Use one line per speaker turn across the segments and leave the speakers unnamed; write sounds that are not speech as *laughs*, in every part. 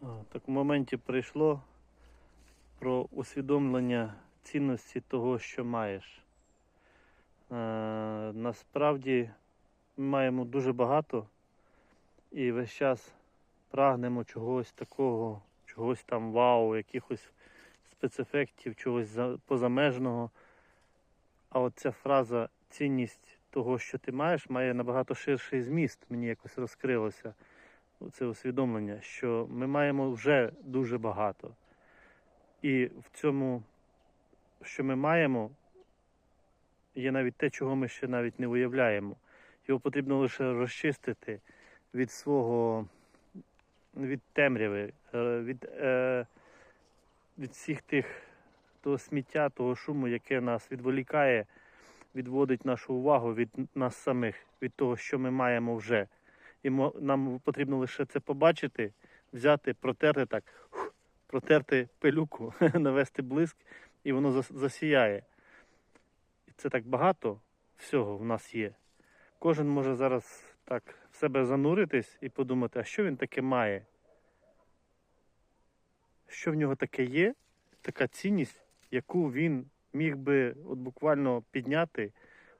Так в моменті прийшло про усвідомлення цінності того, що маєш. Е, насправді ми маємо дуже багато і весь час прагнемо чогось такого, чогось там вау, якихось спецефектів, чогось позамежного. А от ця фраза цінність того, що ти маєш, має набагато ширший зміст. Мені якось розкрилося це усвідомлення, що ми маємо вже дуже багато. І в цьому, що ми маємо, є навіть те, чого ми ще навіть не уявляємо. Його потрібно лише розчистити від свого від темряви, е, від, е, від всіх тих того сміття, того шуму, яке нас відволікає, відводить нашу увагу від нас самих, від того, що ми маємо вже. І нам потрібно лише це побачити, взяти, протерти так, протерти пилюку, *laughs* навести блиск, і воно засіяє. І це так багато всього в нас є. Кожен може зараз так в себе зануритись і подумати, а що він таке має? Що в нього таке є, така цінність, яку він міг би от буквально підняти,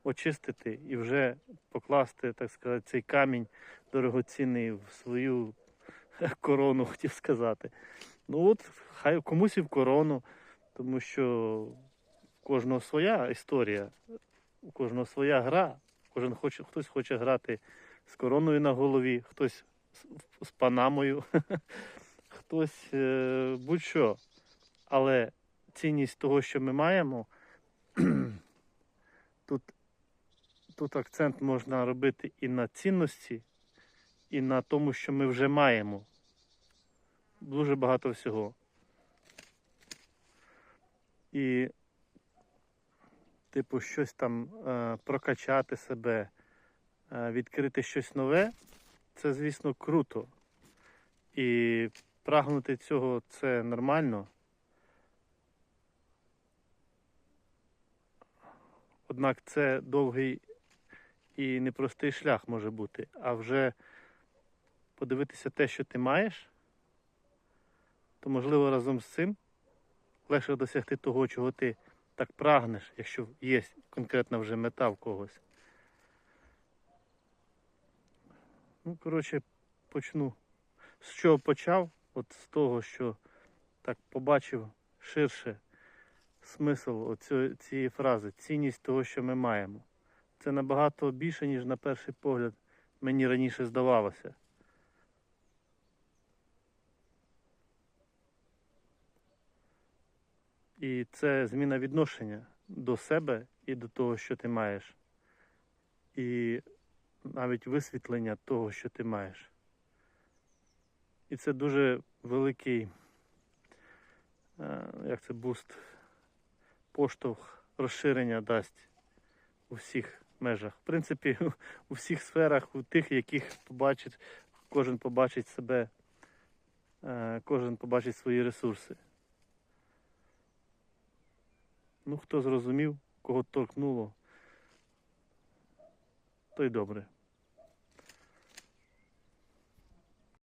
очистити і вже покласти, так сказати, цей камінь дорогоцінний в свою *laughs* корону, хотів сказати. Ну от, хай комусь і в корону, тому що у кожного своя історія, у кожного своя гра. Кожен хоче, хтось хоче грати з короною на голові, хтось з, панамою, *laughs* хтось е, будь-що. Але цінність того, що ми маємо, *clears throat* тут, тут акцент можна робити і на цінності, і на тому, що ми вже маємо. Дуже багато всього. І, типу, щось там е, прокачати себе, е, відкрити щось нове, це, звісно, круто. І прагнути цього це нормально. Однак це довгий і непростий шлях може бути. А вже подивитися те, що ти маєш, то можливо разом з цим легше досягти того, чого ти так прагнеш, якщо є конкретна вже мета в когось. Ну, коротше, почну. З чого почав? От з того, що так побачив ширше смисл цієї фрази, цінність того, що ми маємо. Це набагато більше, ніж на перший погляд мені раніше здавалося. І це зміна відношення до себе і до того, що ти маєш. І навіть висвітлення того, що ти маєш. І це дуже великий, е, як це буст, поштовх, розширення дасть у всіх межах. В принципі, *laughs* у всіх сферах, у тих, яких побачить, кожен побачить себе, е, кожен побачить свої ресурси. Ну, хто зрозумів, кого торкнуло, той добре.